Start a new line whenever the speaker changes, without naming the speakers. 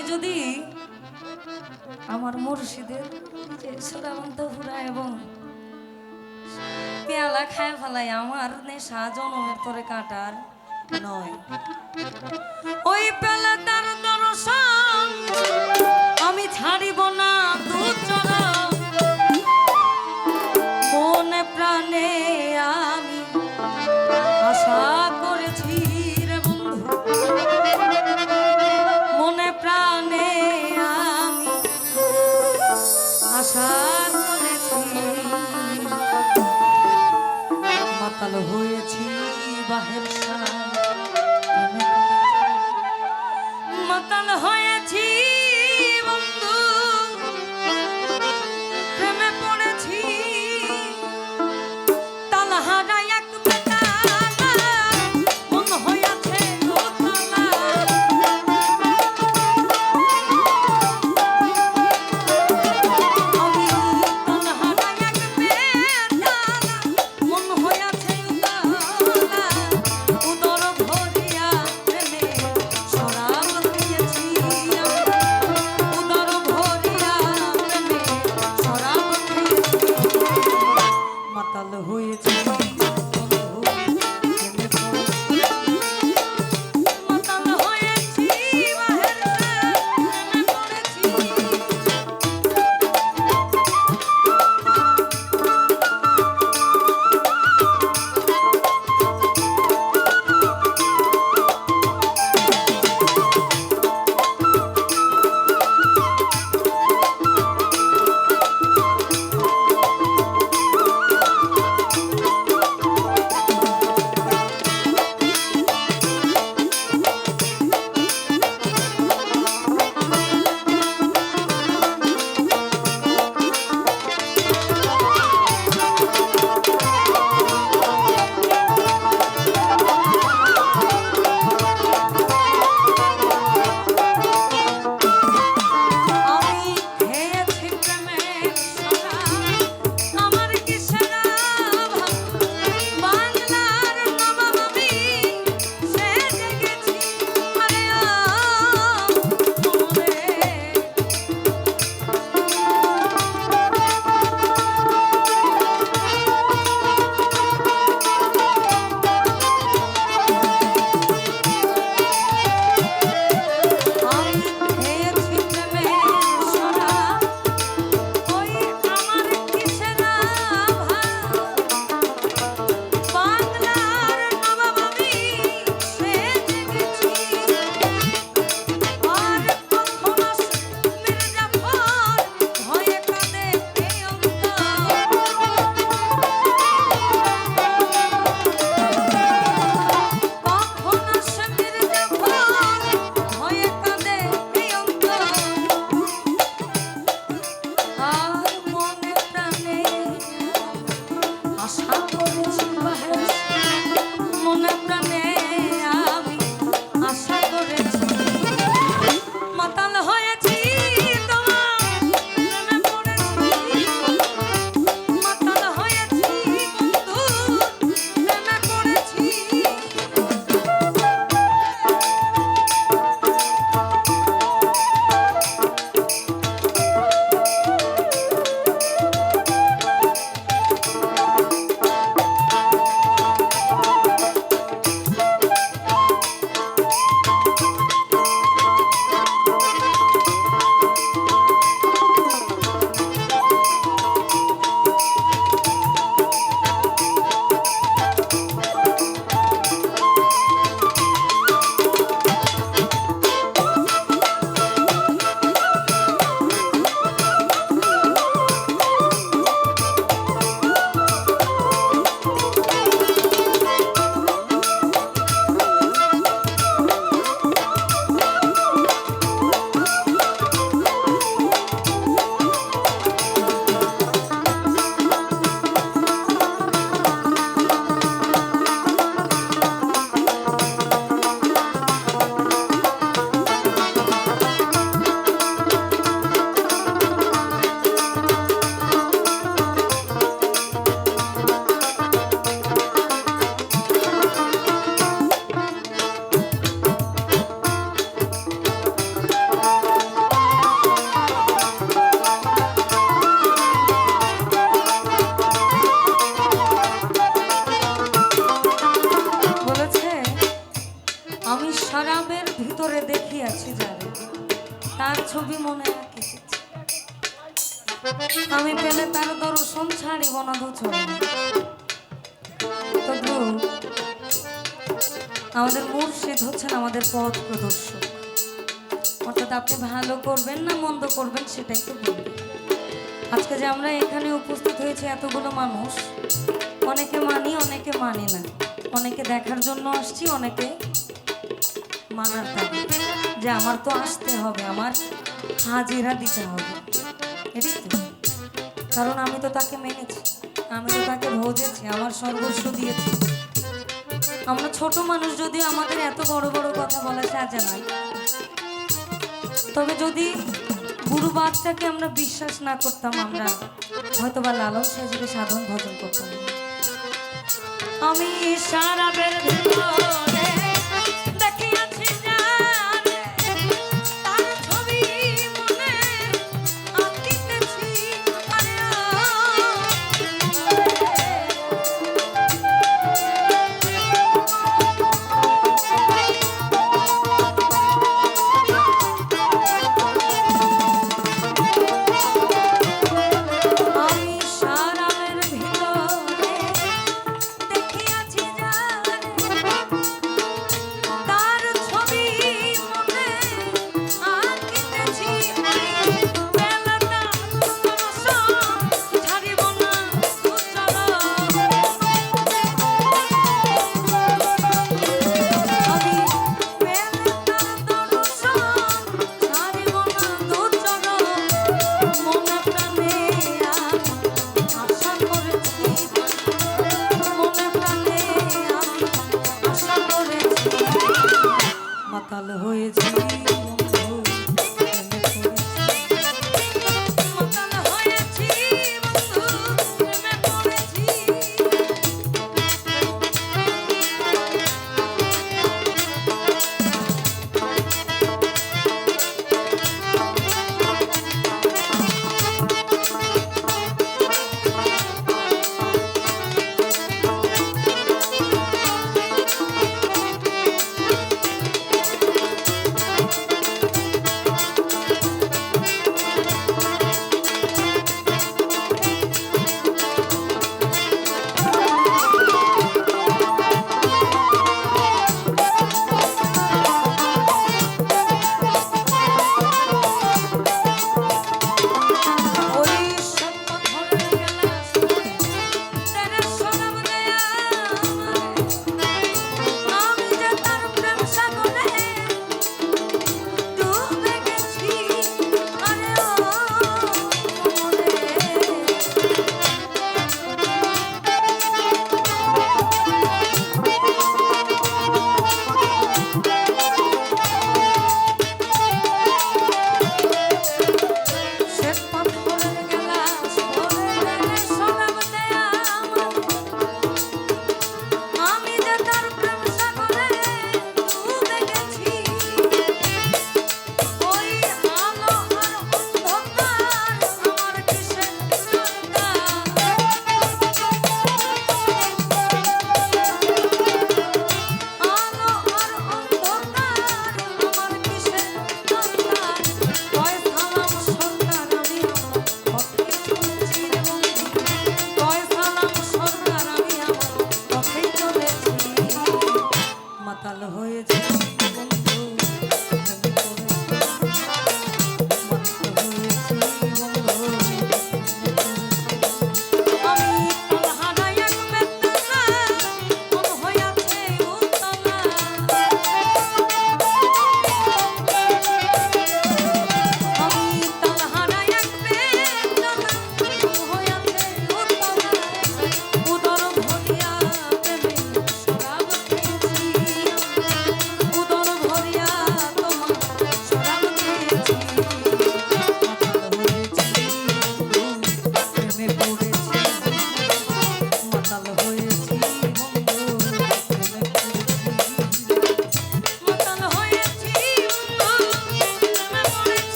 আমি যদি আমার মুর্শিদের সুরামন্ত হুরা এবং পেয়ালা খায় ফেলাই, আমার নেশা জনমের তোরে কাটার নয়। ওই পেলা তার দর্শন আমি ছাড়িব না দুচরা হয়েছি বাহের মাতাল হয়েছি। সারামের ভিতরে দেখিয়াছি যারে। তার ছবি মনে আঁকিতেছি আমি পেলে তার দর্শন ছাড়িব না দুচরণ আমাদের মুর্শিদ হচ্ছেন আমাদের পথ প্রদর্শক। অর্থাৎ আপনি ভালো করবেন না মন্দ করবেন সেটা একটু বলবেন আজকে যে আমরা এখানে উপস্থিত হয়েছি এতগুলো মানুষ, অনেকে মানি অনেকে মানি না। অনেকে দেখার জন্য আসছি, অনেকে মানার দাবি যে আমার তো আসতে হবে, আমার হাজিরা দিতে হবে। এটাই তো। কারণ আমি তো তাকে মেনেছি, আমি তো তাকে ভোজেছি, আমার সর্বস্ব দিয়েছি। আমরা ছোট মানুষ যদি আমাদের এত বড় বড় কথা বলা সাজা নয় তবে যদি গুরু বাচ্চাকে আমরা বিশ্বাস না করতাম, আমরা হয়তো বা লালন সাহেবকে সাধন ভজন করতাম। আমি সারাবের ভিতরে মাতাল হয়েছি